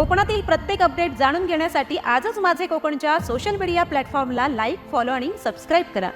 कोकणातील प्रत्येक अपडेट जाणून घेण्यासाठी आजच माझे कोकणच्या सोशल मीडिया प्लॅटफॉर्मला लाईक फॉलो आणि सबस्क्राईब करा.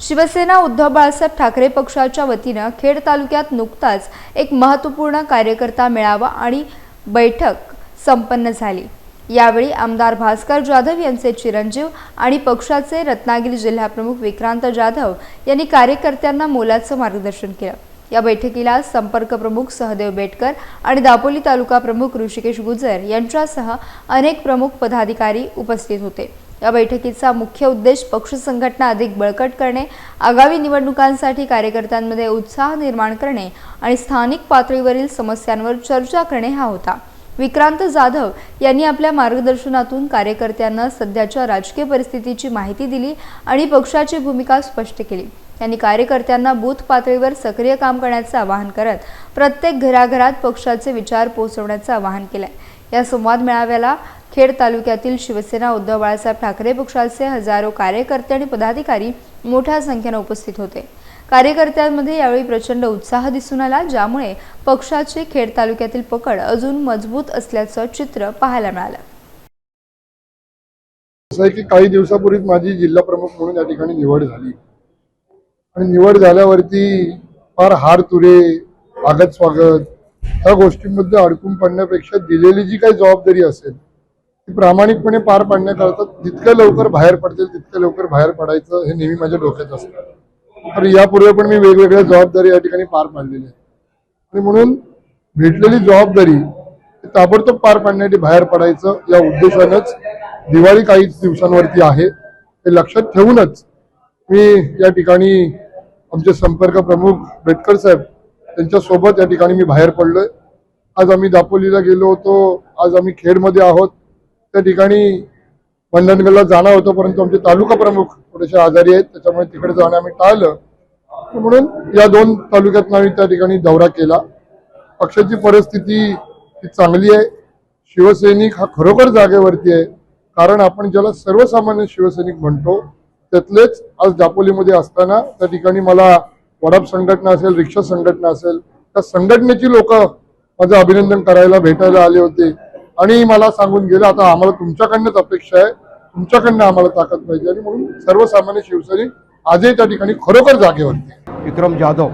शिवसेना उद्धव बाळासाहेब ठाकरे पक्षाच्या वतीनं खेड तालुक्यात नुकताच एक महत्त्वपूर्ण कार्यकर्ता मेळावा आणि बैठक संपन्न झाली. यावेळी आमदार भास्कर जाधव यांचे चिरंजीव आणि पक्षाचे रत्नागिरी जिल्हाप्रमुख विक्रांत जाधव यांनी कार्यकर्त्यांना मोलाचं मार्गदर्शन केलं. या बैठकीला संपर्क प्रमुख सहदेव बेटकर आणि दापोली तालुका प्रमुख ऋषिकेश गुजर यांच्यासह अनेक प्रमुख पदाधिकारी उपस्थित होते. या बैठकीचा मुख्य उद्देश पक्ष संघटना अधिक बळकट करणे आगामी निवडणुकांसाठी कार्यकर्त्यांमध्ये उत्साह निर्माण करणे आणि स्थानिक पातळीवरील समस्यांवर चर्चा करणे हा होता. विक्रांत जाधव यांनी आपल्या मार्गदर्शनातून कार्यकर्त्यांना सध्याच्या राजकीय परिस्थितीची माहिती दिली आणि पक्षाची भूमिका स्पष्ट केली. त्यांनी कार्यकर्त्यांना बूथ पातळीवर सक्रिय काम करण्याचे आवाहन करत प्रत्येक घराघरात पक्षाचे विचार पोहोचवण्याचं आवाहन केलं या संवाद मेळाव्याला खेड तालुक्यातील शिवसेना उद्धव बाळासाहेब ठाकरे पक्षाचे हजारो कार्यकर्ते आणि पदाधिकारी मोठ्या संख्येने उपस्थित होते. कार्यकर्त्यांमध्ये यावेळी प्रचंड उत्साह दिसून आला ज्यामुळे पक्षाची खेड तालुक्यातील पकड अजून मजबूत असल्याचं चित्र पाहायला मिळालं. असं आहे की काही दिवसापूर्वीच माझी जिल्हा प्रमुख म्हणून या ठिकाणी निवड झाली. आणि निवड झाल्यावरती फार हार तुरे स्वागत स्वागत ह्या गोष्टींमध्ये अडकून पडण्यापेक्षा दिलेली जी काही जबाबदारी असेल ती प्रामाणिकपणे पार पाडण्याकरता जितक्या लवकर बाहेर पडतील तितक्या लवकर बाहेर पडायचं हे नेहमी माझ्या डोक्यात असतं. तर यापूर्वी पण मी वेगवेगळ्या जबाबदारी या ठिकाणी पार पाडलेल्या आहेत. आणि म्हणून भेटलेली जबाबदारी ताबडतोब पार पाडण्यासाठी बाहेर पडायचं या उद्देशानंच दिवाळी काही दिवसांवरती आहे. हे लक्षात ठेवूनच मी या ठिकाणी आमचे संपर्क प्रमुख बेटकर साहेब त्यांच्यासोबत या ठिकाणी मी बाहेर पडलोय. आज आम्ही दापोलीला गेलो होतो. आज आम्ही खेडमध्ये आहोत. त्या ठिकाणी मंडणगडला जाणार होतो परंतु आमचे तालुका प्रमुख थोडेसे आजारी आहेत. त्याच्यामुळे तिकडे जाणं आम्ही टाळलं. म्हणून या दोन तालुक्यात आम्ही त्या ठिकाणी दौरा केला. पक्षाची परिस्थिती ही चांगली आहे. शिवसैनिक हा खरोखर जागेवरती आहे. कारण आपण ज्याला सर्वसामान्य शिवसैनिक म्हणतो त्यातलेच आज दापोलीमध्ये असताना त्या ठिकाणी मला वडाप संघटना असेल रिक्षा संघटना असेल त्या संघटनेची लोक माझं अभिनंदन करायला भेटायला आले होते. आणि मला सांगून गेले आता आम्हाला तुमच्याकडनंच अपेक्षा आहे. तुमच्याकडनं आम्हाला ताकद पाहिजे. आणि म्हणून सर्वसामान्य शिवसैनिक आजही त्या ठिकाणी खरोखर जागेवरती आहे. विक्रम जाधव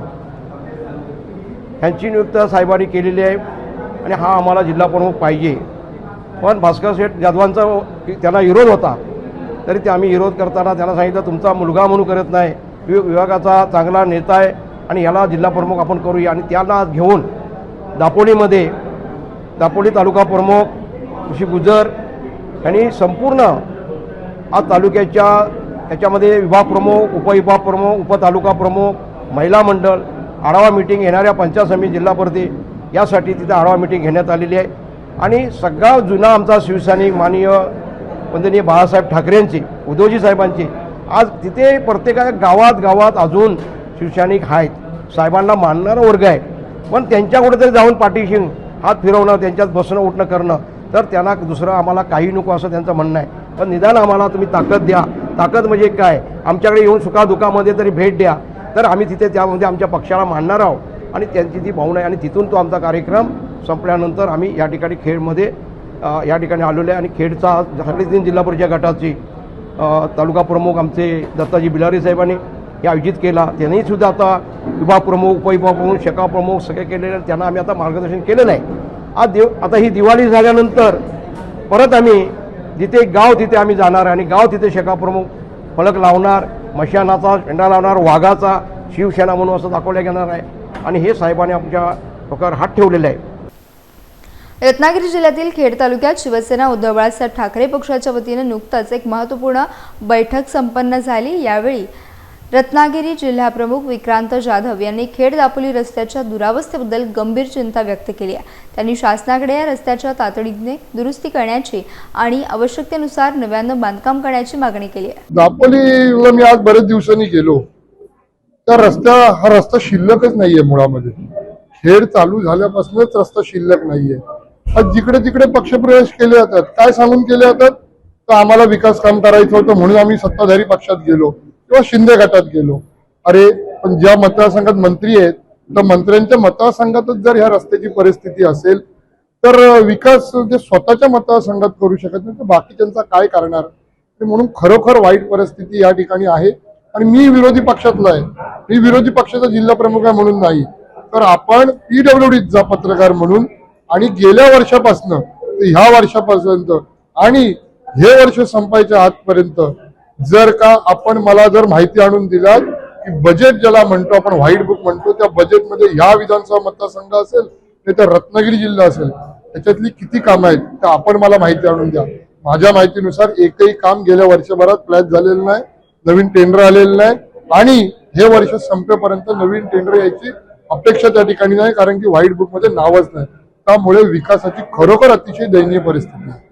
ह्यांची नियुक्त साहेबांनी केलेली आहे आणि हा आम्हाला जिल्हाप्रमुख पाहिजे. पण भास्कर शेठ जाधवांचा त्यांना विरोध होता. तरी ते आम्ही विरोध करताना त्यांना सांगितलं तुमचा मुलगा म्हणून करत नाही. वि- विभागाचा चांगला नेता आहे आणि याला जिल्हाप्रमुख आपण करूया. आणि त्यांना घेऊन दापोलीमध्ये दापोली तालुका प्रमुख ऋषी गुजर यांनी संपूर्ण आज तालुक्याच्या याच्यामध्ये विभाग प्रमुख उपविभाग प्रमुख उपतालुका प्रमुख महिला मंडळ आढावा मिटिंग येणाऱ्या पंचायत समिती जिल्हाप्रती यासाठी तिथं आढावा मिटिंग घेण्यात आलेली आहे. आणि सगळा जुना आमचा शिवसैनिक माननीय वंदनीय बाळासाहेब ठाकरेंची उद्धवजी साहेबांची. आज तिथे प्रत्येका गावात गावात अजून शिवसैनिक आहेत. साहेबांना मानणारा वर्ग आहे. पण त्यांच्या कुठेतरी जाऊन पाठीशी हात फिरवणं त्यांच्यात बसणं उठणं करणं तर त्यांना दुसरं आम्हाला काही नको असं त्यांचं म्हणणं आहे. पण निदान आम्हाला तुम्ही ताकद द्या. ताकद म्हणजे काय? आमच्याकडे येऊन सुखादुखामध्ये तरी भेट द्या. तर आम्ही तिथे त्यामध्ये आमच्या पक्षाला मांडणार आहोत. आणि त्यांची ती भावना आहे आणि तिथून तो आमचा कार्यक्रम संपल्यानंतर आम्ही या ठिकाणी खेळमध्ये या ठिकाणी आलेलो आहे. आणि खेडचा सगळे तीन जिल्हा परिषद गटाची तालुका प्रमुख आमचे दत्ताजी बिलारी साहेबांनी हे आयोजित केला. त्यांनी सुद्धा आता विभाग प्रमुख उपविभाग प्रमुख शाखा प्रमुख सगळे केलेले त्यांना आम्ही आता मार्गदर्शन केलेलं आहे. आज दिव आता ही दिवाळी झाल्यानंतर परत आम्ही जिथे गाव तिथे आम्ही जाणार आणि गाव तिथे शाखा प्रमुख फलक लावणार मशानाचा झेंडा लावणार वाघाचा शिवसेना म्हणून असं दाखवल्या गेणार आहे. आणि हे साहेबांनी आमच्या डोक्यावर हात ठेवलेलं आहे. रत्नागिरी जिल्ह्यातील खेड तालुक्यात शिवसेना उद्धव बाळासाहेब ठाकरे पक्षाच्या वतीनं नुकताच एक महत्त्वपूर्ण बैठक संपन्न झाली. यावेळी रत्नागिरी जिल्हाप्रमुख विक्रांत जाधव यांनी खेड दापोली रस्त्याच्या दुरावस्थेबद्दल गंभीर चिंता व्यक्त केली आहे. त्यांनी शासनाकडे या रस्त्याच्या तातडीने दुरुस्ती करण्याची आणि आवश्यकतेनुसार नव्यानं बांधकाम करण्याची मागणी केली आहे. दापोलीला मी आज बरेच दिवसांनी गेलो. त्या रस्ता हा रस्ता शिल्लकच नाहीये मुळामध्ये. खेड चालू झाल्यापासूनच रस्ता शिल्लक नाहीये. आज जिकडे तिकडे पक्षप्रवेश केले जातात काय सांगून केले जातात? तर आम्हाला विकास काम करायचं होतं म्हणून आम्ही सत्ताधारी पक्षात गेलो किंवा शिंदे गटात गेलो. अरे पण ज्या मतदारसंघात मंत्री आहेत तर मंत्र्यांच्या मतदारसंघातच जर ह्या रस्त्याची परिस्थिती असेल तर विकास जे स्वतःच्या मतदारसंघात करू शकत नाही तर बाकीच्यांचा काय करणार? म्हणून खरोखर वाईट परिस्थिती या ठिकाणी आहे. आणि मी विरोधी पक्षातला आहे. मी विरोधी पक्षाचा जिल्हा प्रमुख आहे म्हणून नाही. तर आपण पीडब्ल्यूडीचा पत्रकार म्हणून आणि गेल्या वर्षापासनं ते ह्या वर्षापर्यंत आणि हे वर्ष संपायच्या आजपर्यंत जर का आपण मला जर माहिती आणून दिलात की बजेट ज्याला म्हणतो आपण व्हाईट बुक म्हणतो त्या बजेटमध्ये ह्या विधानसभा मतदारसंघ असेल नाही तर रत्नागिरी जिल्हा असेल त्याच्यातली किती कामं आहेत तर आपण मला माहिती आणून द्या. माझ्या माहितीनुसार एकही काम गेल्या वर्षभरात फ्लॅट झालेलं नाही नवीन टेंडर आलेलं नाही आणि हे वर्ष संपेपर्यंत नवीन टेंडर यायची अपेक्षा त्या ठिकाणी नाही कारण की व्हाईट बुकमध्ये नावच नाही. त्यामुळे विकासाची खरोखर अतिशय दयनीय परिस्थिती आहे